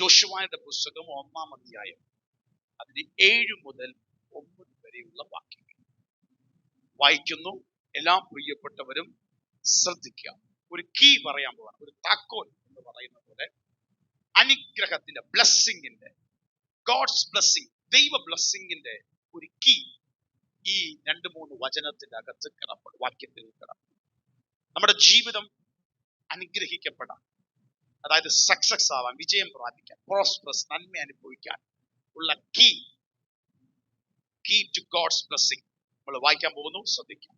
ജോഷുവായുടെ പുസ്തകം ഒന്നാം അധ്യായം അതിന് ഏഴ് മുതൽ ഒമ്പത് വരെയുള്ള വാക്യങ്ങൾ. വായിക്കുന്നു. എല്ലാ പ്രിയപ്പെട്ടവരും ശ്രദ്ധിക്കുക. ഒരു കീ പറയാൻ പോവാണ്. ഒരു താക്കോൽ എന്ന് പറയുന്ന പോലെ അനുഗ്രഹത്തിന്റെ ബ്ലസ്സിങ്ങിന്റെ ഗോഡ്സ് ബ്ലസ്സിംഗ് ദൈവ ബ്ലസ്സിങ്ങിന്റെ ഒരു കീ ഈ രണ്ട് മൂന്ന് വചനത്തിന്റെ അകത്ത് കിടപ്പ് വാക്യത്തിൽ കിടപ്പ് നമ്മുടെ ജീവിതം അനുഗ്രഹിക്കപ്പെടാൻ അതായത് സക്സസ് ആവാൻ വിജയം പ്രാപിക്കാൻ പ്രോസ്പെറസ് നന്മ അനുഭവിക്കാൻ ഉള്ള key key to God's blessing നമ്മൾ വായിക്കാൻ പോകുന്നു ശ്രദ്ധിക്കാം.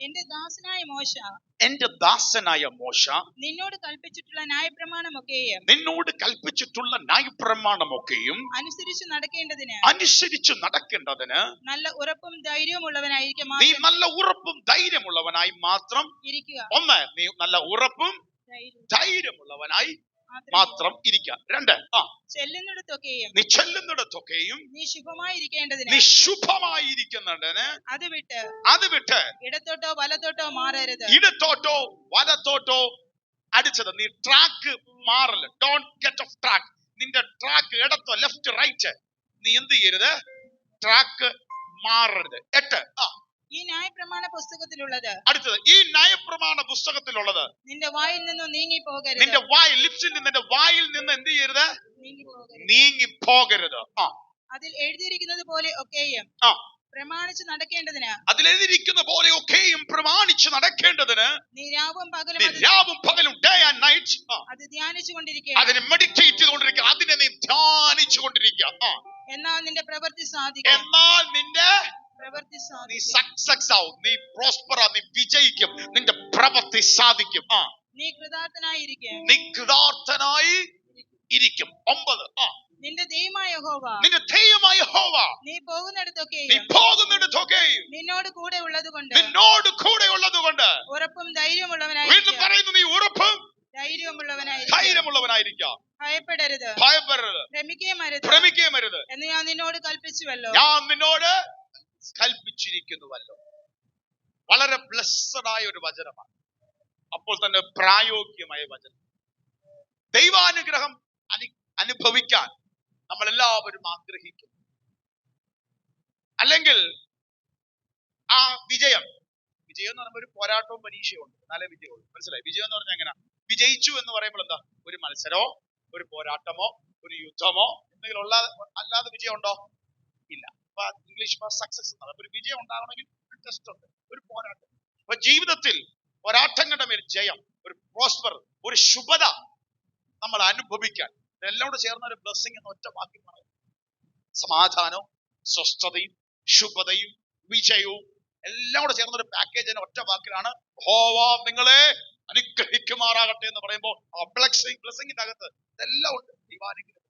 എന്റെ ദാസനായ മോശ എന്റെ ദാസനായ മോശ നിന്നോട് കൽപ്പിച്ചിട്ടുള്ള ന്യായപ്രമാണമൊക്കെയും നിന്നോട് കൽപ്പിച്ചിട്ടുള്ള ന്യായപ്രമാണമൊക്കെയും അനുസരിച്ച് നടക്കേണ്ടതിന് അനുസരിച്ച് നടക്കേണ്ടതിന് നല്ല ഉറപ്പും ധൈര്യവും ഉള്ളവനായിരിക്കും നീ നല്ല ഉറപ്പും ധൈര്യമുള്ളവനായി മാത്രം ഇരിക്കുക. ഒന്ന് നീ നല്ല ഉറപ്പും ധൈര്യമുള്ളവനായി മാത്രം ഇരിക്കുക. രണ്ട് ആ ചെല്ലുന്നിടത്തൊക്കെയും നീ ചെല്ലുന്നിടത്തൊക്കെയും നീ ശുഭമായിരിക്കേണ്ടതിന്. നീ ശുഭമായിരിക്കുന്നുണ്ടന് അത് വിട്ട് അത് വിട്ട് ഇടത്തോട്ടോ വലത്തോട്ടോ മാറരുത്. ഇടത്തോട്ടോ വലത്തോട്ടോ അടിച്ചത്. നീ ട്രാക്ക് മാറൽ. ഡോണ്ട് ഗെറ്റ് ഓഫ് ട്രാക്ക് നിന്റെ ട്രാക്ക് ഇടത്തോ ലെഫ്റ്റ് റൈറ്റ് നീ എന്ത് ചെയ്യരുത്? ട്രാക്ക് മാറരുത്. എട്ട് ആ ഈ ന്യായപ്രമാണ പുസ്തകത്തിലുള്ളത്. അടുത്തത് ഈ ന്യായപ്രമാണ പുസ്തകത്തിലുള്ളത്. നിന്റെ വായിൽ നിന്ന് നീങ്ങി പോകരുത് നിന്റെ വായിൽ ലിപ്സിൽ നിന്ന് നിന്റെ വായിൽ നിന്ന് എന്ത് ചെയ്യരുത്? നീങ്ങി പോകരുത് ആ. അതിൽ എഴുതിയിരിക്കുന്നത് പോലെ ഒക്കെയും ആ. പ്രമാണിച്ച് നടക്കേണ്ടതിന് അതിലെഴുതിയിരിക്കുന്ന പോലെ ഒക്കെയും പ്രമാണിച്ച് നടക്കേണ്ടതിന് നീ രാവും പകലും രാവും പകലും ഡേ ആൻഡ് നൈറ്റ് അത് ധ്യാനിച്ചു കൊണ്ടിരിക്കുക. അതിനെ മെഡിറ്റേറ്റ് ചെയ്തുകൊണ്ടിരിക്കുക. അതിനെ നീ ധ്യാനിച്ചു കൊണ്ടിരിക്കുക. ആ. എന്നാൽ നിന്റെ പ്രവൃത്തി സാധിക്കും. എന്നാൽ നിന്റെ നീ സക്സസ് ആവും. നീ പ്രോസ്പർ നീ വിജയിക്കും. നിന്റെ പ്രവൃത്തി സാധിക്കും. ആ. നീ കൃതാർത്ഥനായിരിക്കും. നീ കൃതാർത്ഥനായി ഇരിക്കും. ഒമ്പത്. ആ. നിന്റെ ദൈവമായ ഹോവ നിന്റെ ദൈവമായ ഹോവ നീ നീ പോകുന്നിടത്തൊക്കെയും. പോകുന്നിടത്തൊക്കെയും നിന്നോട് കൂടെ ഉള്ളത് കൊണ്ട് നിന്നോട് കൂടെ ഉള്ളത് കൊണ്ട് ഉറപ്പും വീണ്ടും പറയുന്നു നീ ഉറപ്പും ധൈര്യമുള്ളവനായിരിക്കും ധൈര്യമുള്ളവനായിരിക്കാം ഭയപ്പെടരുത്. ഭയപ്പെടരുത്. ഭ്രമിക്കുകയും അരുത്. ഭ്രമിക്കുകയും അരുത്. എന്ന് ഞാൻ നിന്നോട് കൽപ്പിച്ചുവല്ലോ. ഞാൻ നിന്നോട് കൽപ്പിച്ചിരിക്കുന്നുവല്ലോ. വളരെ ബ്ലസ്സഡ് ആയ ഒരു വചനമാണ്. അപ്പോൾ തന്നെ പ്രായോഗികമായ വചനം. ദൈവാനുഗ്രഹം അനു- അനുഭവിക്കാൻ നമ്മൾ എല്ലാവരും ആഗ്രഹിക്കും അല്ലെങ്കിൽ ആ വിജയം വിജയം എന്ന് പറയുമ്പോൾ ഒരു പോരാട്ടവും പരീക്ഷയും ഉണ്ട്. എന്നാലേ വിജയമുള്ളൂ. മനസ്സിലായി? വിജയം എന്ന് പറഞ്ഞാൽ എങ്ങനെ? വിജയിച്ചു എന്ന് പറയുമ്പോൾ എന്താ? ഒരു മത്സരമോ ഒരു പോരാട്ടമോ ഒരു യുദ്ധമോ എന്തെങ്കിലും ഉള്ള അല്ലാതെ വിജയമുണ്ടോ? ഇല്ല. ഇംഗ്ലീഷ് സക്സസ് ഒരു വിജയം ഉണ്ടാകണമെങ്കിൽ ഒരു ടെസ്റ്റ് ഉണ്ട് ഒരു പോരാട്ടം. അപ്പൊ ജീവിതത്തിൽ പോരാട്ടങ്ങളുടെ മേൽ ജയം ഒരു പ്രോസ്പർ ഒരു ശുഭത നമ്മൾ അനുഭവിക്കാൻ. ഇതെല്ലാം കൂടെ ചേർന്ന ഒരു ബ്ലെസ്സിങ് എന്ന ഒറ്റ വാക്കി പറയും. സമാധാനവും സ്വസ്ഥതയും ശുഭതയും വിജയവും എല്ലാം കൂടെ ചേർന്ന ഒരു പാക്കേജ് ഒറ്റ വാക്കിലാണ് ഹോവ നിങ്ങളെ അനുഗ്രഹിക്കുമാറാകട്ടെ എന്ന് പറയുമ്പോൾ ആ ബ്ലെസ്സിങ് ബ്ലെസ്സിങ്ങിന്റെ അകത്ത് ഇതെല്ലാം ഉണ്ട്. ദൈവാനുഗ്രഹം.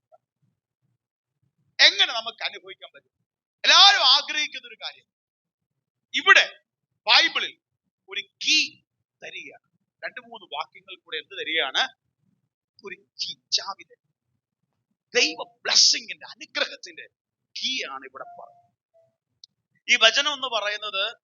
എങ്ങനെ നമുക്ക് അനുഭവിക്കാൻ പറ്റും? എല്ലാവരും ആഗ്രഹിക്കുന്ന ഒരു കാര്യം. ഇവിടെ ബൈബിളിൽ ഒരു കീ തരികയാണ്. രണ്ട് മൂന്ന് വാക്യങ്ങൾ കൂടെ എന്ത് തരികയാണ്? ഒരു കീ ചാവി. ദൈവ ബ്ലസ്സിങ്ങിന്റെ അനുഗ്രഹത്തിന്റെ കീ ആണ് ഇവിടെ പറയുന്നത് ഈ വചനം എന്ന് പറയുന്നത്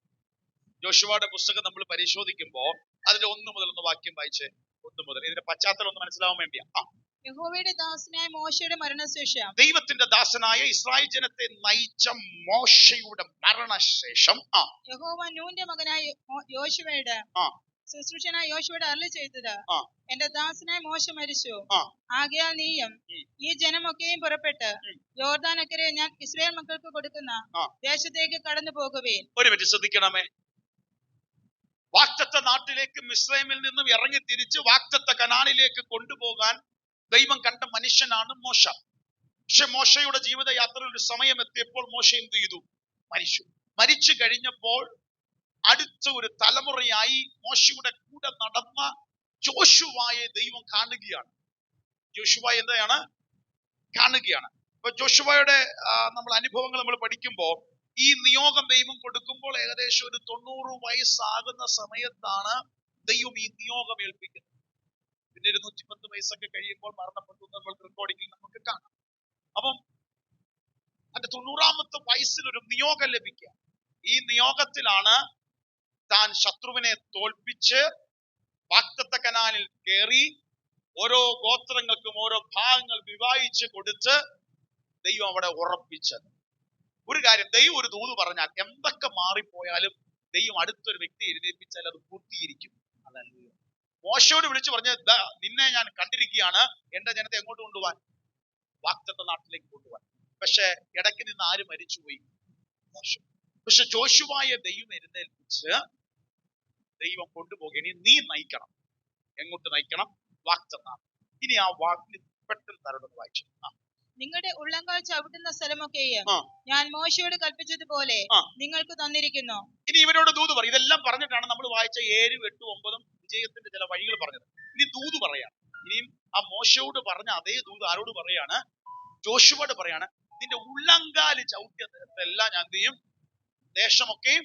ജോഷുവയുടെ പുസ്തകം നമ്മൾ പരിശോധിക്കുമ്പോൾ അതിന്റെ ഒന്ന് മുതൽ ഒന്ന് വാക്യം വായിച്ച് ഒന്ന് മുതൽ ഇതിന്റെ പശ്ചാത്തലം ഒന്ന് മനസ്സിലാവാൻ വേണ്ടിയാ. യഹോവയുടെ ദാസനായ മോശയുടെ മരണശേഷം ദൈവത്തിന്റെ ദാസനായ ഇസ്രായേൽ ജനത്തെ നയിച്ച മോശയുടെ മരണശേഷം. ആ. യഹോവ നൂന്റെ മകനായ യോശുവയുടെ ആ. ശുശ്രൂഷനായ യോശുവയുടെ അരളി ചെയ്തത് എന്റെ ദാസനായ മോശ മരിച്ചു. ആകയാൽ നീയും ഈ ജനമൊക്കെയും പുറപ്പെട്ട് ജോർദാനക്കരെ യോർദാനക്കരെ ഞാൻ ഇസ്രായേൽ മക്കൾക്ക് കൊടുക്കുന്ന ദേശത്തേക്ക് കടന്നു പോകുവേൻ. ഒരു മിനിറ്റ് ശ്രദ്ധിക്കണമേ. വാക്തത്വ നാട്ടിലേക്ക് മിസ്രൈമിൽ നിന്നും ഇറങ്ങി തിരിച്ച് വാക്തത്വ കനാനിലേക്ക് കൊണ്ടുപോകാൻ ദൈവം കണ്ട മനുഷ്യനാണ് മോശ. പക്ഷെ മോശയുടെ ജീവിതയാത്രയിൽ ഒരു സമയം എത്തിയപ്പോൾ മോശ എന്ത് ചെയ്തു? മരിച്ചു. മരിച്ചു കഴിഞ്ഞപ്പോൾ അടുത്ത ഒരു തലമുറയായി മോശയുടെ കൂടെ നടന്ന ജോഷുവായെ ദൈവം കാണുകയാണ്. ജോഷുവ എന്താണ്? കാണുകയാണ്. അപ്പൊ ജോഷുവയുടെ നമ്മൾ അനുഭവങ്ങൾ നമ്മൾ പഠിക്കുമ്പോൾ ഈ നിയോഗം ദൈവം കൊടുക്കുമ്പോൾ ഏകദേശം ഒരു തൊണ്ണൂറ് വയസ്സാകുന്ന സമയത്താണ് ദൈവം ഈ നിയോഗം ഏൽപ്പിക്കുന്നത്. പിന്നെ ഇരുന്നൂറ്റി പത്ത് വയസ്സൊക്കെ കഴിയുമ്പോൾ മരണപ്പെട്ടു നമ്മൾ റെക്കോർഡിങ്ങിൽ നമുക്ക് കാണാം. അപ്പം തന്റെ തൊണ്ണൂറാമത്തെ വയസ്സിൽ ഒരു നിയോഗം ലഭിക്കുക. ഈ നിയോഗത്തിലാണ് താൻ ശത്രുവിനെ തോൽപ്പിച്ച് വാക്തത്വ കനാലിൽ കയറി ഓരോ ഗോത്രങ്ങൾക്കും ഓരോ ഭാഗങ്ങൾ വിവാഹിച്ച് കൊടുത്ത് ദൈവം അവിടെ ഉറപ്പിച്ചത്. ഒരു കാര്യം ദൈവം ഒരു ദൂത് പറഞ്ഞാൽ എന്തൊക്കെ മാറിപ്പോയാലും ദൈവം അടുത്തൊരു വ്യക്തി എഴുന്നേൽപ്പിച്ചാൽ അത് പൂർത്തീകരിക്കും. മോശയോട് വിളിച്ചു പറഞ്ഞ നിന്നെ ഞാൻ കണ്ടിരിക്കുകയാണ്. എന്റെ ജനത്തെ എങ്ങോട്ട് കൊണ്ടുപോവാൻ? വാക്തത്വ നാട്ടിലേക്ക് കൊണ്ടുപോവാൻ. പക്ഷെ ഇടയ്ക്ക് നിന്ന് ആര് മരിച്ചുപോയി? മോശം. പക്ഷെ ജോഷുവായ ദൈവം എഴുന്നേൽപ്പിച്ച് ദൈവം കൊണ്ടുപോകുക ഇനി നീ നയിക്കണം. എങ്ങോട്ട് നയിക്കണം? വാക്തത്വ ഇനി ആ വാക്കിന് പെട്ടെന്ന് തരണം വായിച്ചു ആ, നിങ്ങളുടെ ഉള്ളങ്കാൽ ചവിട്ടുന്ന സ്ഥലമൊക്കെയും. ഞാൻ മോശയോട് കൽപ്പിച്ചതുപോലെ നിങ്ങൾക്ക് തന്നിരിക്കുന്നു. ഇനി ഇവരോട് ദൂത് പറയും ഇതെല്ലാം പറഞ്ഞിട്ടാണ് നമ്മൾ വായിച്ച ഏഴും എട്ടും ഒമ്പതും വിജയത്തിന്റെ ചില വഴികൾ പറഞ്ഞത്. ഇനി ദൂത് പറയാണ്. ഇനിയും ആ മോശയോട് പറഞ്ഞ അതേ ദൂത് ആരോട് പറയാണ്? ജോഷുവോട് പറയാണ്. നിന്റെ ഉള്ളങ്കാൽ ചവിട്ടിയ ഞാൻ എന്ത് ചെയ്യും? ദേശമൊക്കെയും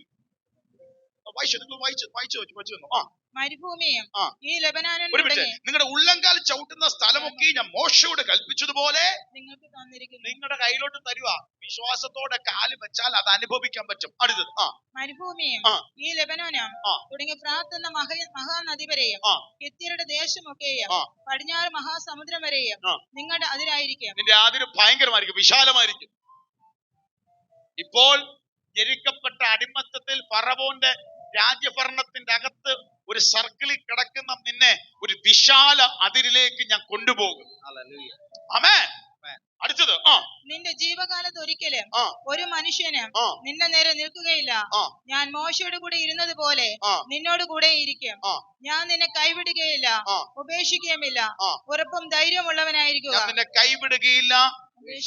വായിച്ചു നിങ്ങൾ വായിച്ചു വായിച്ചു വായിച്ചു വന്നു ആ മരുഭൂമിയും ഈ ലബനാനും ഒരു നിങ്ങളുടെ ഉള്ളങ്കാൽ ചവിട്ടുന്ന സ്ഥലമൊക്കെ ഞാൻ മോശയോട് കൽപ്പിച്ചതുപോലെ നിങ്ങൾക്ക് തന്നിരിക്കുന്നു. നിങ്ങളുടെ കയ്യിലോട്ട് തരുക. വിശ്വാസത്തോടെ കാൽ വെച്ചാൽ അത് അനുഭവിക്കാൻ പറ്റും. അടുത്തത്. ആ. മരുഭൂമിയും ഈ ലബനോനും ആ. പ്രാർത്ഥന മഹാനദി വരെയും ആ. ഹിത്യരുടെ ദേശമൊക്കെയും. പടിഞ്ഞാറ് മഹാസമുദ്രം വരെയും നിങ്ങളുടെ അതിരായിരിക്കും. നിന്റെ അതിര് ഭയങ്കരമായിരിക്കും. വിശാലമായിരിക്കും. ഇപ്പോൾ ഞെരുക്കപ്പെട്ട അടിമത്തത്തിൽ ഫറവോന്റെ രാജ്യഭരണത്തിന്റെ അകത്ത് ഒരു സർക്കിളിൽ കിടക്കുന്ന നിന്നെ ഒരു വിശാല അതിരിലേക്ക് ഞാൻ കൊണ്ടുപോകും. അമേ അടുത്തത് നിന്റെ ജീവകാലത്ത് ഒരിക്കലും ഒരു മനുഷ്യന് നിന്റെ നേരെ നിൽക്കുകയില്ല. ഞാൻ മോശയോട് കൂടെ ഇരുന്നത് പോലെ നിന്നോട് കൂടെ ഇരിക്കും. ഞാൻ നിന്നെ കൈവിടുകയില്ല. ഉപേക്ഷിക്കുകയുമില്ല. ഉറപ്പും ധൈര്യമുള്ളവനായിരിക്കുക ഞാൻ നിന്നെ കൈവിടുകയില്ല.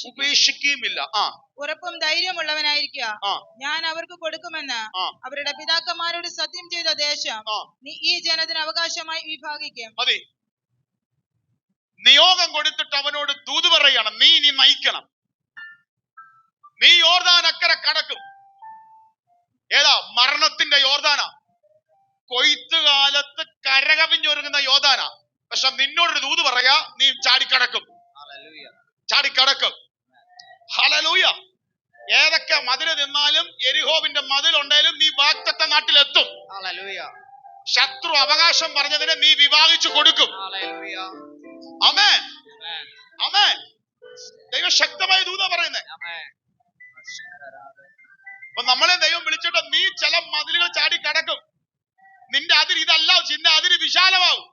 ഉപേക്ഷിക്കുകയുമില്ല. ആ. ഉറപ്പും ധൈര്യമുള്ളവനായിരിക്കുക ഞാൻ അവർക്ക് കൊടുക്കുമെന്ന് അവരുടെ പിതാക്കന്മാരോട് സത്യം ചെയ്ത ദേശം നീ ഈ ജനത്തിന് അവകാശമായി വിഭാഗിക്കും. അതെ. നിയോഗം കൊടുത്തിട്ട് അവനോട് ദൂത് പറയണം. നീ ഇനി നയിക്കണം. നീ യോർദാൻ അക്കരെ കടക്കും. ഏതാ? മരണത്തിന്റെ യോർദാന. കൊയ്ത്തുകാലത്ത് കരകവിഞ്ഞൊരുങ്ങുന്ന യോദാന പക്ഷെ നിന്നോടൊരു ദൂത് പറയാ നീ ചാടിക്കടക്കും. ചാടിക്കടക്കും. ഹലലൂയ ഏതൊക്കെ മതിൽ നിന്നാലും എരിഹോവിന്റെ മതിലുണ്ടെങ്കിലും നീ വാക്തത്തെ നാട്ടിലെത്തും. ശത്രു അവകാശം പറഞ്ഞതിനെ നീ വിവാഹിച്ചു കൊടുക്കും. അമേ അമേ ദൈവം ശക്തമായ ദൂത പറയുന്നേ. അപ്പൊ നമ്മളെ ദൈവം വിളിച്ചിട്ട് നീ ചില മതിലുകൾ ചാടി കടക്കും നിന്റെ അതിര് ഇതല്ല നിന്റെ അതിര് വിശാലമാവും.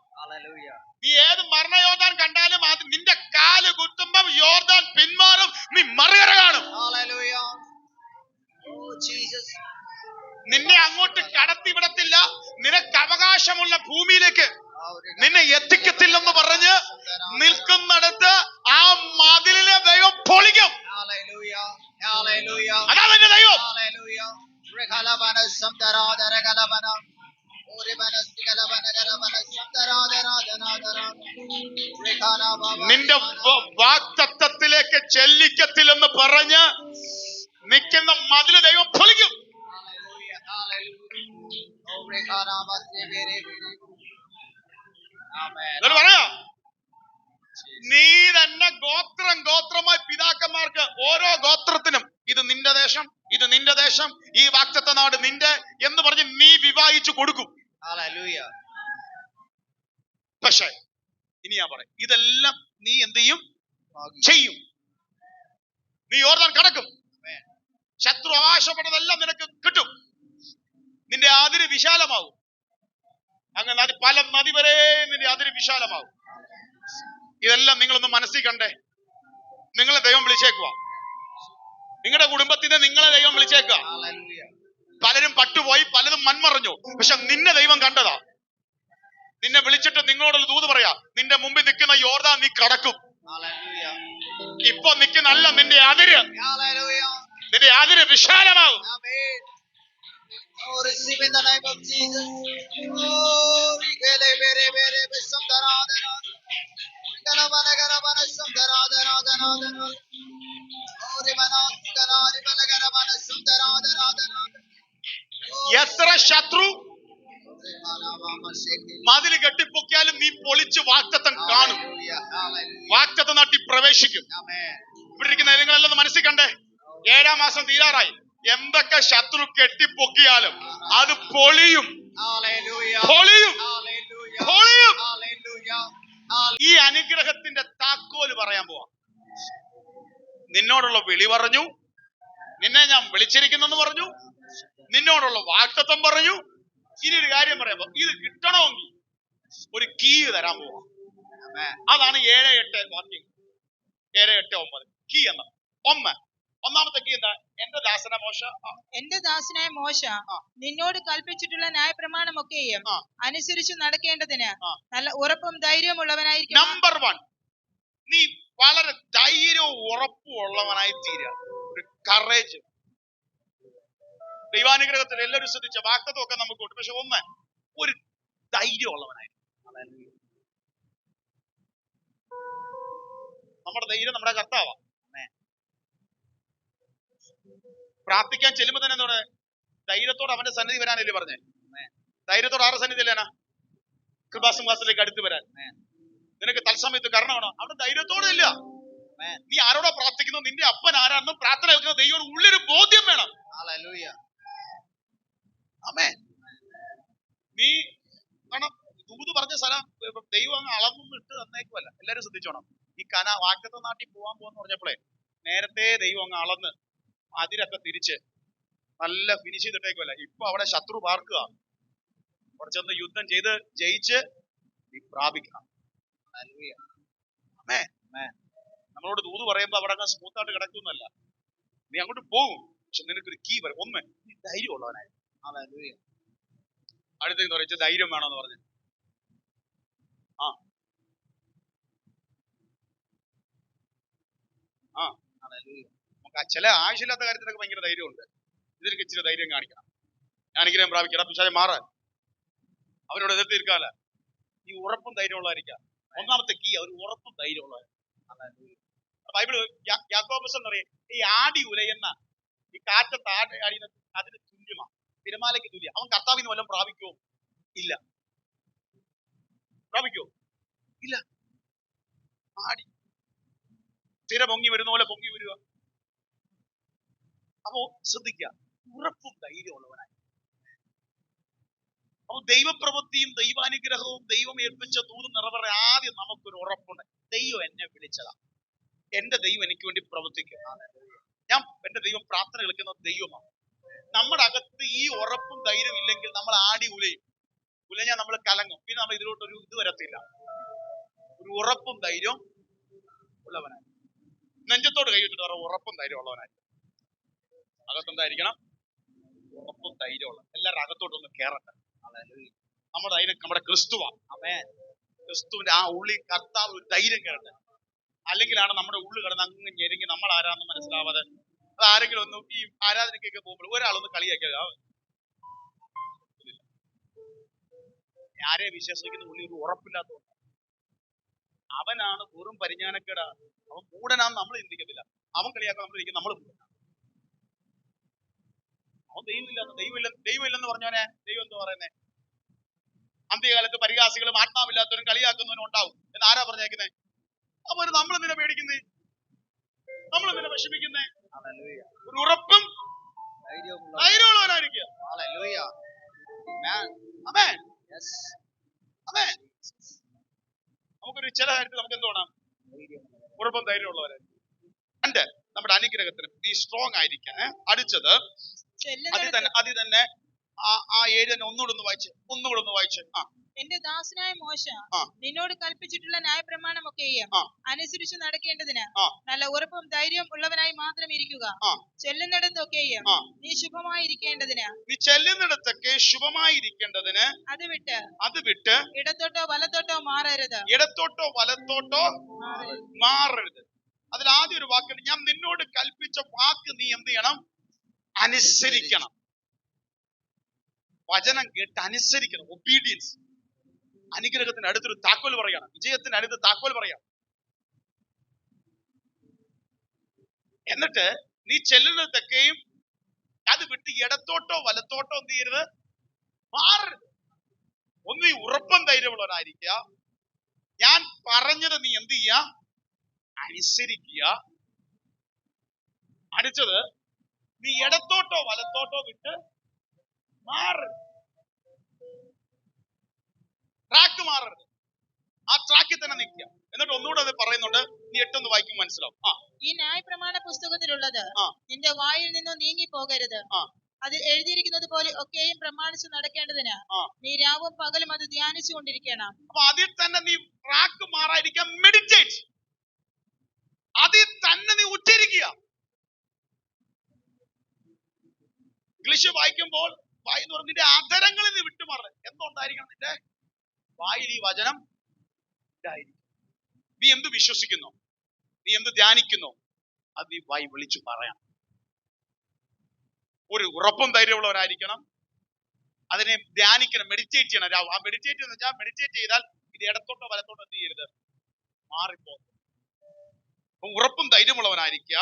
നീ ഏത് മരണയോദ്ധാൻ കണ്ടാലും അത് നിന്റെ കാൽ കുത്തുമ്പം യോർദാൻ പിന്മാറും. നീ മറികര കാണും. നിന്നെ അങ്ങോട്ട് കടത്തിവിടത്തില്ല നിനക്ക് അവകാശമുള്ള ഭൂമിയിലേക്ക്. നിന്നെ എത്തിക്കത്തില്ലെന്ന് പറഞ്ഞ് നിൽക്കുന്നിടത്ത് ആ മതിലിനെ ദൈവം പൊളിക്കും. അതാണ് നിന്റെ ദൈവം. നിന്റെ വാക്തത്വത്തിലേക്ക് ചെല്ലിക്കത്തില്ലെന്ന് പറഞ്ഞ് നിൽക്കുന്ന മതിൽ ദൈവം പൊളിക്കും. പറയാ നീ തന്നെ ഗോത്രം ഗോത്രമായി പിതാക്കന്മാർക്ക് ഓരോ ഗോത്രത്തിനും ഇത് നിന്റെ ദേശം ഇത് നിന്റെ ദേശം ഈ വാക്തത്വ നാട് നിന്റെ എന്ന് പറഞ്ഞ് നീ വിവാഹിച്ചു കൊടുക്കും പക്ഷേ ഇനി ഞാൻ പറയാം ഇതെല്ലാം നീ എന്ത് ചെയ്യും? ചെയ്യും. നീ ഓർദാൻ കടക്കും. ശത്രു ആവശ്യപ്പെട്ടതെല്ലാം നിനക്ക് കിട്ടും. നിന്റെ അതിര് വിശാലമാവും. അങ്ങനെ നദി പല നദി വരെ നിന്റെ അതിര് വിശാലമാവും. ഇതെല്ലാം നിങ്ങളൊന്ന് മനസ്സിൽ കണ്ടേ. നിങ്ങളെ ദൈവം വിളിച്ചേക്കുക നിങ്ങളുടെ കുടുംബത്തിനെ നിങ്ങളെ ദൈവം വിളിച്ചേക്കുക പലരും പട്ടുപോയി പലതും മൺമറഞ്ഞു. പക്ഷെ നിന്നെ ദൈവം കണ്ടതാ. നിന്നെ വിളിച്ചിട്ട് നിങ്ങളോടൊരു ദൂത് പറയാ നിന്റെ മുമ്പിൽ നിൽക്കുന്ന യോർദാൻ നീ കടക്കും. ഇപ്പൊ നിൽക്കുന്നല്ല നിന്റെ അതിര്. നിന്റെ അതിര് വിശാലമാകും. എത്ര ശത്രു മതിൽ കെട്ടിപ്പൊക്കിയാലും നീ പൊളിച്ച് വാക്തത്വം കാണും നാട്ടി വാക്തത്വ നാട്ടിൽ പ്രവേശിക്കും. ഇവിടെ ഇരിക്കുന്ന നിങ്ങളെല്ലാം മനസ്സിൽ കണ്ടേ ഏഴാം മാസം തീരാറായി എന്തൊക്കെ ശത്രു കെട്ടിപ്പൊക്കിയാലും അത് പൊളിയും. പൊളിയും. പൊളിയും. ഈ അനുഗ്രഹത്തിന്റെ താക്കോൽ പറയാൻ പോവാ നിന്നോടുള്ള വിളി പറഞ്ഞു നിന്നെ ഞാൻ വിളിച്ചിരിക്കുന്നെന്ന് പറഞ്ഞു നിന്നോടുള്ള വാക്തത്വം പറഞ്ഞു ഇനി ഒരു കാര്യം പറയാം ഇത് കിട്ടണമെങ്കിൽ ഒരു കീ തരാൻ പോവാം. അതാണ് ഏഴ് എട്ട് വാക്യം ഏഴ് എട്ട് ഒമ്പത്. കീ എന്ന. ഒന്ന്. ഒന്നാമത്തെ കീ എന്താ? എന്റെ ദാസന മോശ. എന്റെ ദാസനായ മോശ നിന്നോട് കൽപ്പിച്ചിട്ടുള്ള ന്യായപ്രമാണം ഒക്കെയും അനുസരിച്ച് നടക്കേണ്ടതിന് നല്ല ഉറപ്പും ധൈര്യവും ഉള്ളവനായിരിക്കും നമ്പർ വൺ നീ വളരെ ധൈര്യവും ഉറപ്പും ഉള്ളവനായി തീരുക ഒരു കറേജ് ദൈവാനുഗ്രഹത്തിൽ എല്ലാവരും ശ്രദ്ധിച്ച വാക്തത്വമൊക്കെ നമുക്ക് ഉണ്ട് പക്ഷെ ഒന്ന് ഒരു ധൈര്യം ഉള്ളവനായി നമ്മുടെ ധൈര്യം നമ്മുടെ കർത്താവാ. പ്രാർത്ഥിക്കാൻ ചെല്ലുമ്പോ തന്നെ എന്താണ് ധൈര്യത്തോടെ അവന്റെ സന്നിധി വരാനല്ലേ പറഞ്ഞേ? ധൈര്യത്തോടെ ആരുടെ സന്നിധിയിലാണ് കൃപാസിംഹാസത്തിലേക്ക് അടുത്ത് വരാൻ. നിനക്ക് തത്സമയത്ത് കരണമാണോ അവിടെ ധൈര്യത്തോടെ ഇല്ല. നീ ആരോടാ പ്രാർത്ഥിക്കുന്നു? നിന്റെ അപ്പൻ ആരാണെന്നും പ്രാർത്ഥന കേൾക്കുന്ന ദൈവം ഉള്ളൊരു ബോധ്യം വേണം. Hallelujah. അമേ നീ ദൂത് പറഞ്ഞ സ്ഥലം ദൈവം അങ്ങ് അളന്നും ഇട്ട് തന്നേക്കുമല്ല എല്ലാരും ശ്രദ്ധിച്ചോണം. ഈ കന വാക്കത്തെ നാട്ടിൽ പോവാൻ പോവാന്ന് പറഞ്ഞപ്പോഴേ നേരത്തെ ദൈവം അങ്ങ് അളന്ന് അതിരൊക്കെ തിരിച്ച് നല്ല ഫിനിഷ് ചെയ്തിട്ടേക്കുമല്ല ഇപ്പൊ അവിടെ ശത്രു പാർക്കുക. കുറച്ചൊന്ന് യുദ്ധം ചെയ്ത് ജയിച്ച് നീ പ്രാപിക്കണം. നമ്മളോട് ദൂത് പറയുമ്പോ അവിടെ അങ്ങ് സ്മൂത്ത് ആയിട്ട് കിടക്കുന്നല്ല നീ അങ്ങോട്ട് പോകും പക്ഷെ നിനക്കൊരു കീ വരും. ഒന്ന് നീ ധൈര്യമുള്ളവനായി. അടുത്തേക്ക് പറയിച്ച് ധൈര്യം വേണമെന്ന് പറഞ്ഞു. ആ. ആ. നമുക്ക് ചില ആവശ്യമില്ലാത്ത കാര്യത്തിലൊക്കെ ഭയങ്കര ധൈര്യമുണ്ട്. ഇതിനൊക്കെ ഇച്ചിരി ധൈര്യം കാണിക്കണം. അനുഗ്രഹം പ്രാപിക്കണം പിശാചെ മാറാൻ. അവരോട് എതിർത്ത് തീർക്കാല ഈ ഉറപ്പും ധൈര്യമുള്ളതായിരിക്കാം ഒന്നാമത്തെ കീ ഒരു ഉറപ്പും ധൈര്യമുള്ളവർ ബൈബിൾ യാക്കോബസ് എന്ന് പറയും ഈ ആടി ഉലയുന്ന ഈ കാറ്റത്ത് ആടി അടിയുന്ന അതിന് തുല്യമാണ് തിരമാലയ്ക്ക് തുല്യ. അവൻ കർത്താവിന് വല്ലതും പ്രാപിക്കോ ഇല്ല. പ്രാപിക്കോ ഇല്ല. ആടി. തിര പൊങ്ങി വരുന്ന പോലെ പൊങ്ങി വരിക. അപ്പോ ശ്രദ്ധിക്കുക. ഉറപ്പും ധൈര്യമുള്ളവനായി അപ്പൊ ദൈവപ്രവൃത്തിയും ദൈവാനുഗ്രഹവും ദൈവം ഏൽപ്പിച്ച തൂതും നിറവേറെ ആദ്യം നമുക്കൊരു ഉറപ്പുണ്ട്. ദൈവം എന്നെ വിളിച്ചതാ. എന്റെ ദൈവം എനിക്ക് വേണ്ടി പ്രവർത്തിക്കുക. ഞാൻ എന്റെ ദൈവം പ്രാർത്ഥന കേൾക്കുന്ന ദൈവമാണ്. നമ്മുടെ അകത്ത് ഈ ഉറപ്പും ധൈര്യവും ഇല്ലെങ്കിൽ നമ്മൾ ആടി ഉലയും. ഉലഞ്ഞാൽ നമ്മൾ കലങ്ങും. പിന്നെ നമ്മൾ ഇതിലോട്ട് ഒരു ഇത് വരത്തില്ല. ഒരു ഉറപ്പും ധൈര്യവും ഉള്ളവനായി. നെഞ്ചത്തോട് കൈവിട്ടിട്ട് പറ ഉറപ്പും ധൈര്യം ഉള്ളവനായി. അകത്തെന്തായിരിക്കണം? ഉറപ്പും ധൈര്യമുള്ള എല്ലാവരും അകത്തോട്ടൊന്ന് കേറട്ടെ. നമ്മുടെ ധൈര്യം നമ്മുടെ ക്രിസ്തുവാണ് Amen. ക്രിസ്തുവിന്റെ ആ ഉള്ളി കർത്താവ് ധൈര്യം കേറട്ടെ. അല്ലെങ്കിലാണ് നമ്മുടെ ഉള്ളു കിടന്ന് അങ്ങ് ഞെരുങ്ങി. നമ്മൾ ആരാണെന്ന് മനസ്സിലാവാതെ ആരെങ്കിലും ഒന്ന് ഈ ആരാധനയ്ക്കൊക്കെ പോകുമ്പോൾ ഒരാളൊന്ന് കളിയാക്കുക ആരെ വിശ്വസിക്കുന്ന ഉള്ളി ഒരു ഉറപ്പില്ലാത്തതുകൊണ്ട് അവനാണ് വെറും പരിജ്ഞാനക്കേടാണ് അവൻ കൂടനാന്ന് നമ്മൾ ചിന്തിക്കത്തില്ല. അവൻ കളിയാക്കാൻ നമ്മൾ ഇരിക്കും നമ്മൾ അവൻ ദൈവമില്ലെന്ന് ദൈവമില്ല ദൈവമില്ലെന്ന് പറഞ്ഞവനെ ദൈവം എന്താ പറയുന്നേ? അന്ത്യകാലത്ത് പരിഹാസികളും ആത്മാവില്ലാത്തവരും കളിയാക്കുന്നവനും ഉണ്ടാവും. എന്ന് ആരാ പറഞ്ഞേക്കുന്നേ? അപ്പൊ നമ്മൾ എന്തിനാ പേടിക്കുന്നേ? നമ്മൾ എന്തിനാ വിഷമിക്കുന്നേ. ഒരു ഉറപ്പും ധൈര്യമുള്ളവരായിരിക്കുക നമുക്കൊരു ചില കാര്യത്തിൽ നമുക്ക് എന്ത് വേണം? ധൈര്യമുള്ള ഉറപ്പും ധൈര്യമുള്ളവരായിരിക്കും രണ്ട് നമ്മുടെ അനുഗ്രഹത്തിന് ഈ സ്ട്രോങ് ആയിരിക്കാൻ. അടിച്ചത് അതിൽ തന്നെ അതിൽ തന്നെ ആ ഏഴ് ഒന്നുകൂടെ ഒന്ന് വായിച്ച് ഒന്നുകൂടെ ഒന്ന് വായിച്ച്. ആ. എന്റെ ദാസനായ മോശ നിന്നോട് കൽപ്പിച്ചിട്ടുള്ള ന്യായപ്രമാണമൊക്കെയും ആ. അനുസരിച്ച് നടക്കേണ്ടതിന് നല്ല ഉറപ്പും ധൈര്യം ഉള്ളവനായി മാത്രം ഇരിക്കുക. ചെല്ലുന്നിടത്തൊക്കെയും. നീ ശുഭമായിരിക്കേണ്ടതിന് നീ ചെല്ലുന്നിടത്തൊക്കെ ശുഭമായിരിക്കേണ്ടതിന് അത് വിട്ട് അത് വിട്ട് ഇടത്തോട്ടോ വലത്തോട്ടോ മാറരുത്. ഇടത്തോട്ടോ വലത്തോട്ടോ. മാറരുത്. അതിൽ ആദ്യം ഒരു വാക്കുണ്ട് ഞാൻ നിന്നോട് കൽപ്പിച്ച വാക്ക് നീ എന്ത് ചെയ്യണം? അനുസരിക്കണം. വചനം കേട്ട് അനുസരിക്കണം ഒബീഡിയൻസ് അനുഗ്രഹത്തിന് അടുത്തൊരു താക്കോൽ പറയണം. വിജയത്തിന് അടുത്ത് താക്കോൽ പറയാം എന്നിട്ട് നീ ചെല്ലുന്നതൊക്കെയും അത് വിട്ട് ഇടത്തോട്ടോ വലത്തോട്ടോ എന്ത് ചെയ്യരുത്? മാറരുത്. ഒന്ന് നീ ഉറപ്പം ധൈര്യമുള്ളവനായിരിക്കുക. ഞാൻ പറഞ്ഞത് നീ എന്ത് ചെയ്യുക? അനുസരിക്കുക. അടുത്തത് നീ ഇടത്തോട്ടോ വലത്തോട്ടോ വിട്ട് മാറരുത് ട്രാക്ക് മാറരുത്. ആ ട്രാക്കിൽ തന്നെ നിൽക്കുക. എന്നിട്ട് ഒന്നുകൂടെ അത് പറയുന്നുണ്ട് നീ എട്ടൊന്ന് വായിക്കും മനസ്സിലാവും. ആ. ഈ ന്യായപ്രമാണ പുസ്തകത്തിലുള്ളത് നിന്റെ വായിൽ നിന്നും നീങ്ങി പോകരുത് ആ. അതിൽ എഴുതിയിരിക്കുന്നത് പോലെ ഒക്കെയും പ്രമാണിച്ചു നടക്കേണ്ടതിന്. നീ രാവും പകലും അത് ധ്യാനിച്ചു കൊണ്ടിരിക്കണം. അപ്പൊ അതിൽ തന്നെ നീ ട്രാക്ക് മാറാതിരിക്കാൻ മെഡിറ്റേറ്റ് അതിൽ തന്നെ നീ ഉച്ചരിക്കുക. ഇംഗ്ലീഷ് വായിക്കുമ്പോൾ വായിന്ന് പറഞ്ഞ നിന്റെ അധരങ്ങളിൽ നീ വിട്ടുമാറണം. എന്തുണ്ടായിരിക്കണം നിന്റെ വായിൽ ഈ വചനം നീ എന്ത് വിശ്വസിക്കുന്നു? നീ എന്ത് ധ്യാനിക്കുന്നു? അത് നീ വായി വിളിച്ചു പറയാം. ഒരു ഉറപ്പും ധൈര്യമുള്ളവരായിരിക്കണം അതിനെ ധ്യാനിക്കണം മെഡിറ്റേറ്റ് ചെയ്യണം. ആ മെഡിറ്റേറ്റ് എന്ന് വെച്ചാൽ മെഡിറ്റേറ്റ് ചെയ്താൽ ഇത് ഇടത്തോട്ടോ വലത്തോട്ടോ എന്ത് ചെയ്യരുത്? മാറിപ്പോകും. ഉറപ്പും ധൈര്യമുള്ളവനായിരിക്കുക.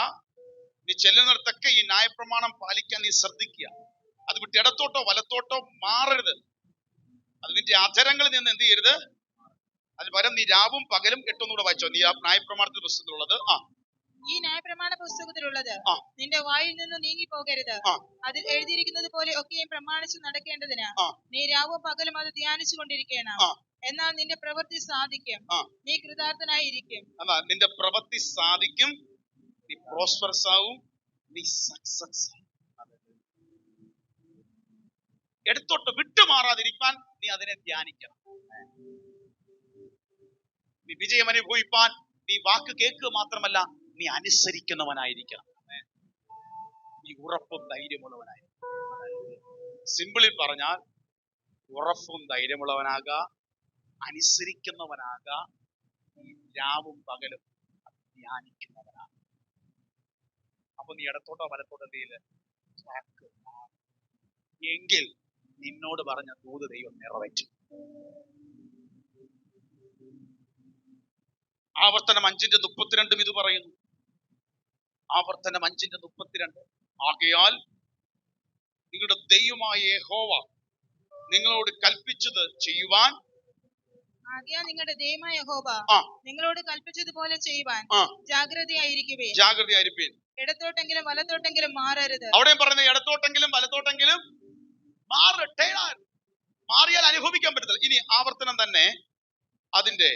നീ ചെല്ലുന്നിടത്തൊക്കെ ഈ ന്യായപ്രമാണം പാലിക്കാൻ നീ ശ്രദ്ധിക്കുക. അത് വിട്ട് ഇടത്തോട്ടോ വലത്തോട്ടോ മാറരുത്. അത് നിന്റെ അധരങ്ങളിൽ നിന്ന് എന്ത് ചെയ്യരുത്? അതിന് പകരം നീ രാവും പകലും എട്ടൊന്നുകൂടെ വായിച്ചോ. നീ ആ ന്യായപ്രമാണത്തിൽ പുസ്തകത്തിലുള്ളത്. ആ. ഈ ന്യായപ്രമാണ പുസ്തകത്തിലുള്ളത്. നിന്റെ വായിൽ നിന്ന് നീങ്ങി പോകരുത്. അതിൽ എഴുതിയിരിക്കുന്നത് പോലെ ഒക്കെയും പ്രമാണിച്ചു നടക്കേണ്ടതിന് നീ രാവും പകലും അത് ധ്യാനിച്ചു കൊണ്ടിരിക്കണം. എന്നാൽ നിന്റെ പ്രവൃത്തി സാധിക്കും. നീ കൃതാർത്ഥനായിരിക്കും. അതാ നിന്റെ പ്രവൃത്തി സാധിക്കും. നീ പ്രോസ്പെറസ് ആവും. നീ സക്സസ് ആവും. എടുത്തോട്ട് വിട്ടുമാറാതിരിക്കാൻ നീ അതിനെ ധ്യാനിക്കണം. നീ വിജയം അനുഭവിപ്പാൻ നീ വാക്ക് കേൾക്കുക മാത്രമല്ല നീ അനുസരിക്കുന്നവനായിരിക്കണം. നീ ഉറപ്പും ധൈര്യമുള്ളവനായിരിക്കണം സിമ്പിളിൽ പറഞ്ഞാൽ ഉറപ്പും ധൈര്യമുള്ളവനാക അനുസരിക്കുന്നവനാക രാവും പകലും ധ്യാനിക്കുന്നവനാണ് അപ്പൊ നീ ഇടത്തോട്ടോ വലത്തോട്ടോ എന്തെയില്ല എങ്കിൽ നിന്നോട് പറഞ്ഞ തൂത് ദൈവം നിറവേറ്റും. ആവർത്തനം അഞ്ചിന്റെ മുപ്പത്തിരണ്ടും ഇത് പറയുന്നു. ആവർത്തനം അഞ്ചിന്റെ മുപ്പത്തിരണ്ട്. ആകയാൽ നിങ്ങളുടെ ദൈവമായ ഹോവ നിങ്ങളോട് കൽപ്പിച്ചത് ചെയ്യുവാൻ ആകയാൽ നിങ്ങളുടെ ദൈവമായ ഹോബ നിങ്ങളോട് കൽപ്പിച്ചതുപോലെ ചെയ്യുവാൻ ജാഗ്രതയായിരിക്കുവേ ജാഗ്രതയായിരിക്കും ഇടത്തോട്ടെങ്കിലും വലത്തോട്ടെങ്കിലും മാറരുത്. അവിടെയും പറയുന്നത് ഇടത്തോട്ടെങ്കിലും വലത്തോട്ടെങ്കിലും മാറട്ടെ മാറിയാൽ അനുഭവിക്കാൻ പറ്റത്തില്ല. ഇനി ആവർത്തനം തന്നെ അതിന്റെ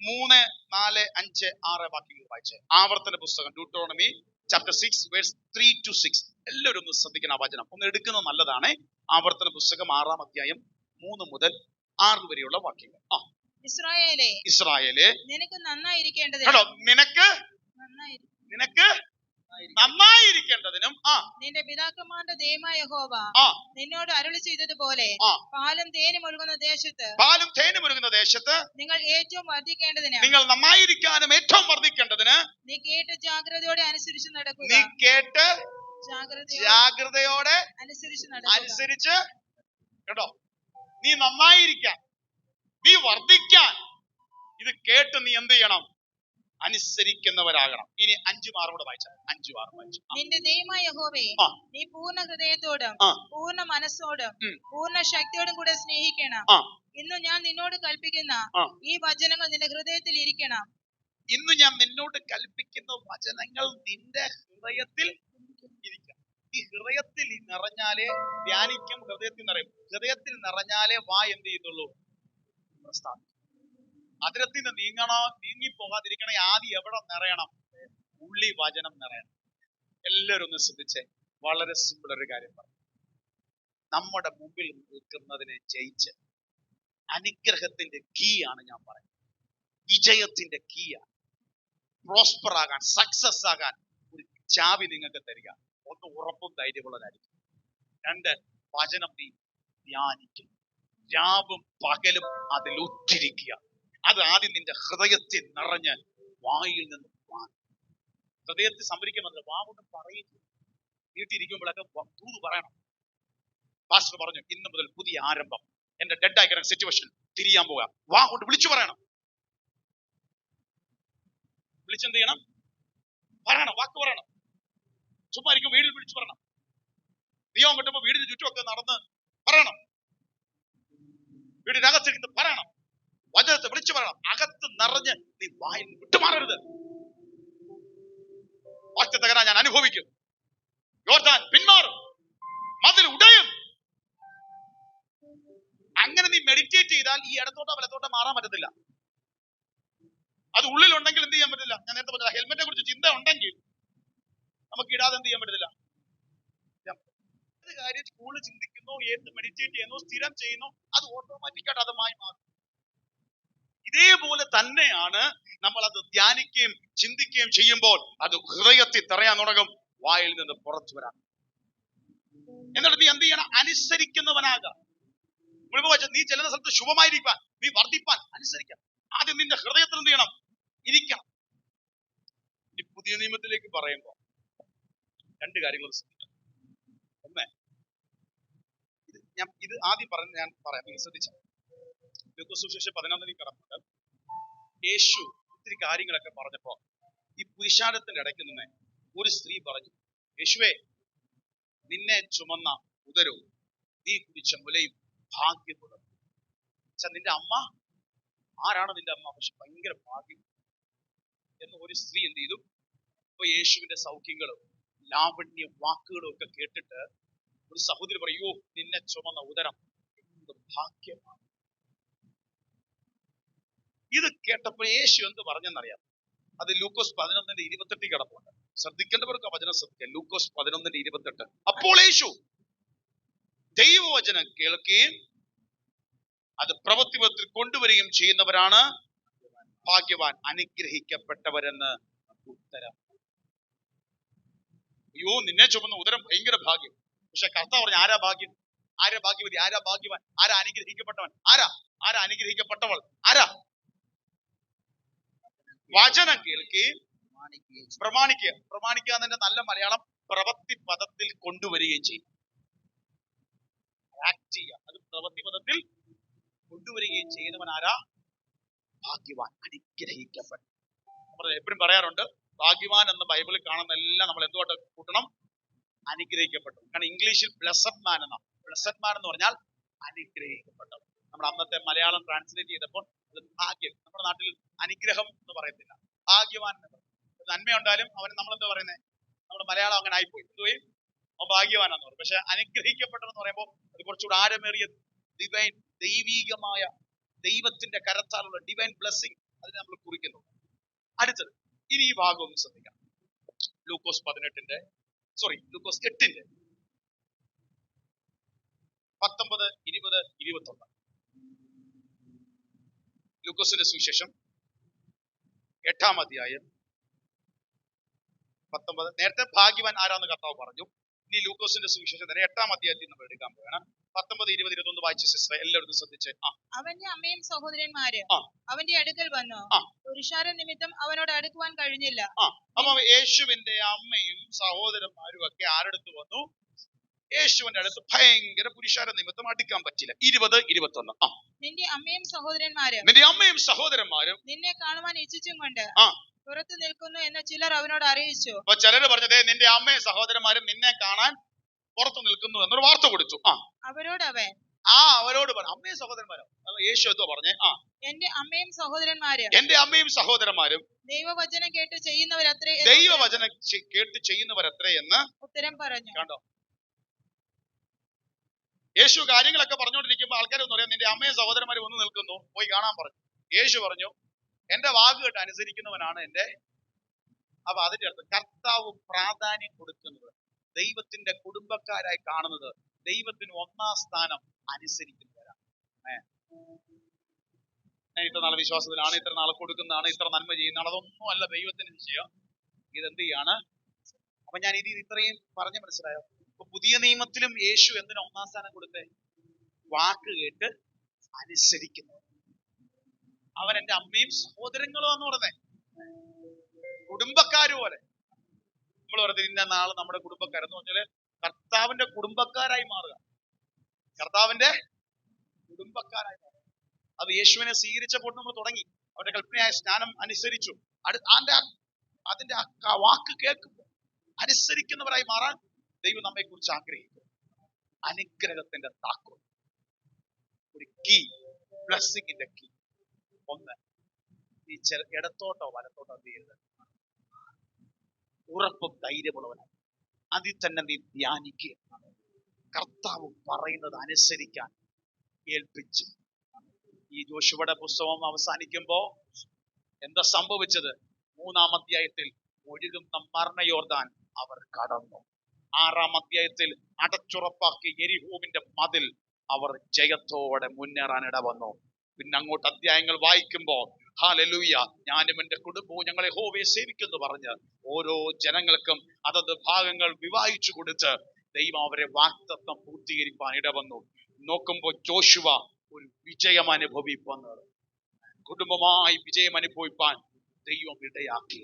മൂന്ന് നാല് അഞ്ച് ആറ് വാക്യങ്ങൾ വായിച്ച് ആവർത്തന പുസ്തകം Deuteronomy chapter six verse three two six എല്ലാവരും ഒന്ന് ശ്രദ്ധിക്കണം ആ വചനം. ഒന്ന് എടുക്കുന്നത് നല്ലതാണ്. ആവർത്തന പുസ്തകം ആറാം അധ്യായം മൂന്ന് മുതൽ ആറ് വരെയുള്ള വാക്യങ്ങൾ. ആ. ഇസ്രായേലേ ഇസ്രായേലേ. നിനക്ക് നന്നായിരിക്കേണ്ടത് നിനക്ക് നിനക്ക് നന്നായിരിക്കേണ്ടതിനും ആ. നിന്റെ പിതാക്കന്മാരുടെ ദൈവമായ യഹോവ ആ. നിന്നോട് അരുളി ചെയ്തതുപോലെ പാലും തേനും ഒഴുകുന്ന ദേശത്ത് പാലും തേനും ഒഴുകുന്ന ദേശത്ത് നിങ്ങൾ ഏറ്റവും വർദ്ധിക്കേണ്ടതിന് നിങ്ങൾ നന്നായിരിക്കാനും ഏറ്റവും വർദ്ധിക്കേണ്ടതിന് നീ കേട്ട് ജാഗ്രതയോടെ അനുസരിച്ച് നടക്കുക. നീ കേട്ട് ജാഗ്രതയോടെ ജാഗ്രതയോടെ അനുസരിച്ച് നടക്കുക. അനുസരിച്ച് കേട്ടോ? നീ നന്നായിരിക്കാൻ നീ വർദ്ധിക്കാൻ ഇത് കേട്ട് നീ എന്ത് ചെയ്യണം? അനുസരിക്കുന്നവരാകണം. ഇനി അഞ്ചു മാറോട് കൂടെ വായിച്ച അഞ്ചു മാറും വായിച്ചു. നിന്റെ ദൈവമായ യഹോവേ നീ പൂർണ ഹൃദയത്തോടും. പൂർണ മനസ്സോടും. പൂർണ ശക്തിയോടും കൂടെ സ്നേഹിക്കണം. ഇന്ന് ഞാൻ നിന്നോട് കൽപ്പിക്കുന്ന ഈ വചനങ്ങൾ നിന്റെ ഹൃദയത്തിൽ ഇരിക്കണം. ഇന്ന് ഞാൻ നിന്നോട് കൽപ്പിക്കുന്ന വചനങ്ങൾ നിന്റെ ഹൃദയത്തിൽ ഇരിക്കണം. ഈ ഹൃദയത്തിൽ നിറഞ്ഞാലേ ധ്യാനിക്കും ഹൃദയത്തിൽ നിറയും. ഹൃദയത്തിൽ നിറഞ്ഞാലേ വാ എന്ത് ചെയ്യുന്നുള്ളൂ? പ്രസ്താവിക്കും അതിരത്തിൽ നിന്ന് നീങ്ങണോ നീങ്ങി പോകാതിരിക്കണേ ആദ്യം എവിടെ നിറയണം? ഉള്ളി വചനം നിറയണം. എല്ലാവരും ഒന്ന് ശ്രദ്ധിച്ചേ. വളരെ സിമ്പിൾ ഒരു കാര്യം പറഞ്ഞു. നമ്മുടെ മുമ്പിൽ നിൽക്കുന്നതിനെ ജയിച്ച് അനുഗ്രഹത്തിന്റെ കീ ആണ് ഞാൻ പറയുന്നത്. വിജയത്തിന്റെ കീ ആണ്. പ്രോസ്പർ ആകാൻ സക്സസ് ആകാൻ ഒരു ചാവി നിങ്ങൾക്ക് തരിക. ഒന്ന് ഉറപ്പും ധൈര്യമുള്ളതായിരിക്കും. രണ്ട് വചനം നീ ധ്യാനിക്കും. രാവും പകലും അതിൽ ഉറ്റിരിക്കുക അത് ആദ്യം നിന്റെ ഹൃദയത്തിൽ നിറഞ്ഞ് വായിൽ നിന്ന് ഹൃദയത്തിൽ സംഭരിക്കുമെന്ന് വാവുകൊണ്ട് പറയുന്നു വീട്ടിലിരിക്കുമ്പോഴൊക്കെ വ- തൂത് പറയണം. പാസ്റ്റർ പറഞ്ഞു ഇന്ന് മുതൽ പുതിയ ആരംഭം. എന്റെ ഡെഡ് ആയി സിറ്റുവേഷൻ തിരിയാൻ പോവുക വാ കൊണ്ട് വിളിച്ചു പറയണം. വിളിച്ചെന്ത് ചെയ്യണം? പറയണം വാക്ക് പറയണം. ചുമ്മാ ഇരിക്കും വീട്ടിൽ വിളിച്ചു പറയണം. ദൈവം കിട്ടുമ്പോ വീടിന് ചുറ്റുമൊക്കെ നടന്ന് പറയണം. വീടിനകത്തിരുന്ന് പറയണം. വചനത്തെ വിളിച്ചു പറയണം. അകത്ത് നിറഞ്ഞ് നീ വായിൽ വിട്ടുമാറരുത്. വാക്യത്തകരാ ഞാൻ അനുഭവിക്കും. യോർദാൻ പിന്മാറും മതിൽ ഉടയും. അങ്ങനെ നീ മെഡിറ്റേറ്റ് ചെയ്താൽ ഈ ഇടത്തോട്ടോ വലത്തോട്ടോ മാറാൻ പറ്റത്തില്ല. അത് ഉള്ളിലുണ്ടെങ്കിൽ എന്ത് ചെയ്യാൻ പറ്റില്ല ഞാൻ നേരത്തെ പറഞ്ഞ ഹെൽമെറ്റിനെ കുറിച്ച് ചിന്ത ഉണ്ടെങ്കിൽ നമുക്ക് ഇടാതെ എന്ത് ചെയ്യാൻ പറ്റത്തില്ല? കാര്യം കൂടുതൽ ചിന്തിക്കുന്നു ഏത് മെഡിറ്റേറ്റ് ചെയ്യുന്നു സ്ഥിരം ചെയ്യുന്നു അത് ഓട്ടോമാറ്റിക്കായിട്ട് അത് മായി മാറും. ഇതേപോലെ തന്നെയാണ് നമ്മൾ അത് ധ്യാനിക്കുകയും ചിന്തിക്കുകയും ചെയ്യുമ്പോൾ അത് ഹൃദയത്തിൽ തറയാൻ തുടങ്ങും വായിൽ നിന്ന് പുറത്തു വരാൻ എന്നിട്ട് നീ എന്ത് ചെയ്യണം? അനുസരിക്കുന്നവനാകാം. നീ ചെല്ലുന്ന സ്ഥലത്ത് ശുഭമായിരിക്കാൻ നീ വർദ്ധിപ്പാൻ അനുസരിക്കാം. ആദ്യം നിന്റെ ഹൃദയത്തിൽ എന്ത് ചെയ്യണം? ഇരിക്കണം. പുതിയ നിയമത്തിലേക്ക് പറയുമ്പോൾ രണ്ട് കാര്യങ്ങൾ ശ്രദ്ധിക്കണം. ഒന്ന് ഇത് ഞാൻ ഇത് ആദ്യം പറഞ്ഞ് ഞാൻ പറയാം. നിങ്ങൾ ശ്രദ്ധിച്ച സുശേഷം പതിനൊന്നിൽ കടന്നുണ്ട് യേശു ഒത്തിരി കാര്യങ്ങളൊക്കെ പറഞ്ഞപ്പോ ഈ പുരുഷാരത്തിന്റെ ഇടയ്ക്ക് നിന്ന് ഒരു സ്ത്രീ പറഞ്ഞു യേശുവേ നിന്നെ ചുമന്ന ഉദരവും നീ കുടിച്ച മുലയും ഭാഗ്യമുള്ളത് പക്ഷെ നിന്റെ അമ്മ? ആരാണ് നിന്റെ അമ്മ? പക്ഷെ ഭയങ്കര ഭാഗ്യം. എന്ന് ഒരു സ്ത്രീ എന്ത് ചെയ്തു? ഇപ്പൊ യേശുവിന്റെ സൗഖ്യങ്ങളും ലാവണ്യ വാക്കുകളും ഒക്കെ കേട്ടിട്ട് ഒരു സഹോദരി പറയൂ നിന്നെ ചുമന്ന ഉദരം എന്ത് ഭാഗ്യമാണ്. ഇത് കേട്ടപ്പോൾ യേശു എന്ത് പറഞ്ഞെന്നറിയാം അത് ലൂക്കോസ് പതിനൊന്നിന്റെ ഇരുപത്തെട്ടിൽ കിടപ്പുണ്ട്. ശ്രദ്ധിക്കേണ്ടവർക്ക് വചനം ശ്രദ്ധിക്കാം. ലൂക്കോസ് പതിനൊന്നിന്റെ ഇരുപത്തെട്ട്. അപ്പോൾ യേശു ദൈവവചനം കേൾക്കുകയും അത് പ്രവൃത്തിപത്തിൽ കൊണ്ടുവരികയും ചെയ്യുന്നവരാണ് ഭാഗ്യവാൻ അനുഗ്രഹിക്കപ്പെട്ടവരെന്ന് ഉത്തരം. അയ്യോ നിന്നെ ചുമന്ന ഉദരം ഭയങ്കര ഭാഗ്യം. പക്ഷെ കർത്താവ് പറഞ്ഞ ആരാ ഭാഗ്യം? ആരാ ഭാഗ്യവതി? ആരാ ഭാഗ്യവാൻ? ആരാ അനുഗ്രഹിക്കപ്പെട്ടവൻ? ആരാ? ആരാ അനുഗ്രഹിക്കപ്പെട്ടവൾ? ആരാ? വചനം കേൾക്കുകയും. പ്രമാണിക്കുക. പ്രമാണിക്കുക എന്നതിന്റെ നല്ല മലയാളം പ്രവൃത്തി പദത്തിൽ കൊണ്ടുവരികയും ചെയ്യും. ആക്ട് ചെയ്യുക. അത് പ്രവൃത്തി പദത്തിൽ കൊണ്ടുവരികയും ചെയ്യുന്നവൻ ആരാ? ഭാഗ്യവാൻ. അനുഗ്രഹിക്കപ്പെട്ട. നമ്മൾ എപ്പോഴും പറയാറുണ്ട് ഭാഗ്യവാൻ എന്ന് ബൈബിളിൽ കാണുന്ന എല്ലാം നമ്മൾ എന്തുകൊണ്ട് കൂട്ടണം? അനുഗ്രഹിക്കപ്പെട്ടു. കാരണം ഇംഗ്ലീഷിൽ ബ്ലസഡ് മാൻ എന്നാണ്. ബ്ലസഡ് മാൻ എന്ന് പറഞ്ഞാൽ അനുഗ്രഹിക്കപ്പെട്ടവൻ നമ്മൾ അന്നത്തെ മലയാളം ട്രാൻസ്ലേറ്റ് ചെയ്തപ്പോൾ അത് ഭാഗ്യം. നമ്മുടെ നാട്ടിൽ അനുഗ്രഹം എന്ന് പറയത്തില്ല. ഭാഗ്യവാൻ എന്ന് പറയും. നന്മയുണ്ടായാലും അവന് നമ്മൾ എന്താ പറയുന്നത് നമ്മുടെ മലയാളം അങ്ങനെ ആയിപ്പോയി. എന്തുപോയി അവൻ ഭാഗ്യവാനാന്ന് പറയും. പക്ഷെ അനുഗ്രഹിക്കപ്പെട്ടതെന്ന് പറയുമ്പോൾ അത് കുറച്ചുകൂടെ ആഴമേറിയ ഡിവൈൻ ദൈവീകമായ ദൈവത്തിന്റെ കരത്താലുള്ള ഡിവൈൻ ബ്ലെസ്സിങ് അതിനെ നമ്മൾ കുറിക്കുന്നു. അടുത്തത് ഇനി ഈ ഭാഗം ഒന്ന് ശ്രദ്ധിക്കാം. ലൂക്കോസ് പതിനെട്ടിന്റെ സോറി ലൂക്കോസ് എട്ടിന്റെ. പത്തൊമ്പത് ഇരുപത് ഇരുപത്തൊന്ന്. ലൂക്കോസിന്റെ സുവിശേഷം എട്ടാം അധ്യായം പത്തൊമ്പത്. നേരത്തെ ഭാഗ്യവാൻ ആരാന്ന് കർത്താവ് പറഞ്ഞു. ഇനി ലൂക്കോസിന്റെ സുവിശേഷം തന്നെ എട്ടാം അധ്യായത്തിൽ നമ്മൾ എടുക്കാൻ പോകണം പത്തൊമ്പത് ഇരുപത് ഇരുപത്തൊന്ന് വായിച്ച സിസ്റ്റർ എല്ലാവരും ശ്രദ്ധിച്ച്. അവന്റെ അമ്മയും സഹോദരന്മാര്. അവന്റെ അടുക്കൽ വന്നു. പുരുഷാരം നിമിത്തം അവനോട് അടുക്കുവാൻ കഴിഞ്ഞില്ല. അപ്പൊ യേശുവിന്റെ അമ്മയും സഹോദരന്മാരും ഒക്കെ ആരടുത്ത് വന്നു? യേശുവിന്റെ അടുത്ത് ഭയങ്കര പുരുഷാര നിമിത്തം അടുക്കാൻ പറ്റില്ല. ഇരുപത് ഇരുപത്തൊന്ന്. ആ. നിന്റെ അമ്മയും സഹോദരന്മാരും നിന്റെ അമ്മയും സഹോദരന്മാരും നിന്നെ കാണുവാൻ ഇച്ഛിച്ചും കൊണ്ട് ആ. പുറത്ത് നിൽക്കുന്നു എന്ന് ചിലർ അവനോട് അറിയിച്ചു. അപ്പൊ ചിലര് പറഞ്ഞതേ നിന്റെ അമ്മയും സഹോദരന്മാരും നിന്നെ കാണാൻ പുറത്തു നിൽക്കുന്നു എന്നൊരു വാർത്ത കൊടുത്തു. ആ. അവരോട് അവൻ ആ അവരോട് പറഞ്ഞു. അമ്മയും സഹോദരന്മാരോ? യേശു എന്തോ പറഞ്ഞേ? ആ. എന്റെ അമ്മയും സഹോദരന്മാരും എന്റെ അമ്മയും സഹോദരന്മാരും ദൈവവചനം കേട്ട് ചെയ്യുന്നവരത്രേ ദൈവവചനം കേട്ട് ചെയ്യുന്നവരത്രേ എന്ന് ഉത്തരം പറഞ്ഞു. കണ്ടോ? യേശു കാര്യങ്ങളൊക്കെ പറഞ്ഞുകൊണ്ടിരിക്കുമ്പോൾ ആൾക്കാരൊന്നും അറിയാം നിന്റെ അമ്മയും സഹോദരന്മാരും വന്ന് നിൽക്കുന്നു പോയി കാണാൻ പറഞ്ഞു. യേശു പറഞ്ഞു എന്റെ വാക്ക് കേട്ട് അനുസരിക്കുന്നവനാണ് എന്റെ അപ്പൊ അതിന്റെ അർത്ഥം കർത്താവ് പ്രാധാന്യം കൊടുക്കുന്നത് ദൈവത്തിന്റെ കുടുംബക്കാരായി കാണുന്നത് ദൈവത്തിന് ഒന്നാം സ്ഥാനം അനുസരിക്കുന്നവരാണ്. ഞാൻ ഇത്ര നാൾ വിശ്വാസത്തിലാണ് ഇത്ര നാൾ കൊടുക്കുന്നതാണ് ഇത്ര നന്മ ചെയ്യുന്നതാണ് അതൊന്നും അല്ല ദൈവത്തിന് വിഷയം. ഇതെന്ത് ചെയ്യാണ്? അപ്പൊ ഞാൻ ഇത് ഇത്രയും പറഞ്ഞു മനസ്സിലായോ? പുതിയ നിയമത്തിലും യേശു എന്തിനാ ഒന്നാം സ്ഥാനം കൊടുത്തേ? വാക്ക് കേട്ട് അനുസരിക്കുന്നു. അവൻ എന്റെ അമ്മയും സഹോദരങ്ങളും എന്ന് പറഞ്ഞേ. കുടുംബക്കാര് പോലെ. നമ്മൾ പറഞ്ഞത് ഇന്ന നാളെ നമ്മുടെ കുടുംബക്കാരെന്ന് പറഞ്ഞാൽ കർത്താവിന്റെ കുടുംബക്കാരായി മാറുക. കർത്താവിന്റെ കുടുംബക്കാരായി മാറുക. അത് യേശുവിനെ സ്വീകരിച്ചപ്പോൾ നമ്മൾ തുടങ്ങി. അവന്റെ കൽപ്പനയായ സ്നാനം അനുസരിച്ചു. അടുത്ത അതിന്റെ ആ- വാക്ക് കേൾക്കുമ്പോൾ അനുസരിക്കുന്നവരായി മാറാൻ ദൈവം നമ്മെ കുറിച്ച് ആഗ്രഹിക്കുന്നു. അനുഗ്രഹത്തിന്റെ താക്കോൽ. ഒരു കീ ബ്ലസ്സിങ്ങിന്റെ കീ ഒന്ന് ഈ ചെറു ഇടത്തോട്ടോ വലത്തോട്ടോ ചെയ്യരുത്. ഉറപ്പും ധൈര്യമുള്ളവനാണ് അതിൽ തന്നെ നീ ധ്യാനിക്കുക. കർത്താവ് പറയുന്നത് അനുസരിക്കാൻ ഏൽപ്പിച്ചു. ഈ ജോഷുവയുടെ പുസ്തകം അവസാനിക്കുമ്പോ എന്താ സംഭവിച്ചത്? മൂന്നാം അധ്യായത്തിൽ ഒഴുകുന്ന മരണയോർദാൻ അവർ കടന്നു. ആറാം അധ്യായത്തിൽ അടച്ചുറപ്പാക്കി എരിഹോവിന്റെ മതിൽ അവർ ജയത്തോടെ മുന്നേറാൻ ഇട വന്നു പിന്നെ അങ്ങോട്ട് അധ്യായങ്ങൾ വായിക്കുമ്പോൾ ഹാലലൂയ ഞാനും എന്റെ കുടുംബവും ഞങ്ങളെ ഹോവയെ സേവിക്കുന്നു പറഞ്ഞ് ഓരോ ജനങ്ങൾക്കും അതത് ഭാഗങ്ങൾ വിവാഹിച്ചു കൊടുത്ത് ദൈവം അവരെ വാക്തത്വം പൂർത്തീകരിക്കാൻ ഇടവന്നു. നോക്കുമ്പോൾ ജോഷുവ ഒരു വിജയം അനുഭവിപ്പന്ന് കുടുംബമായി വിജയം അനുഭവിപ്പാൻ ദൈവം ഇടയാക്കി.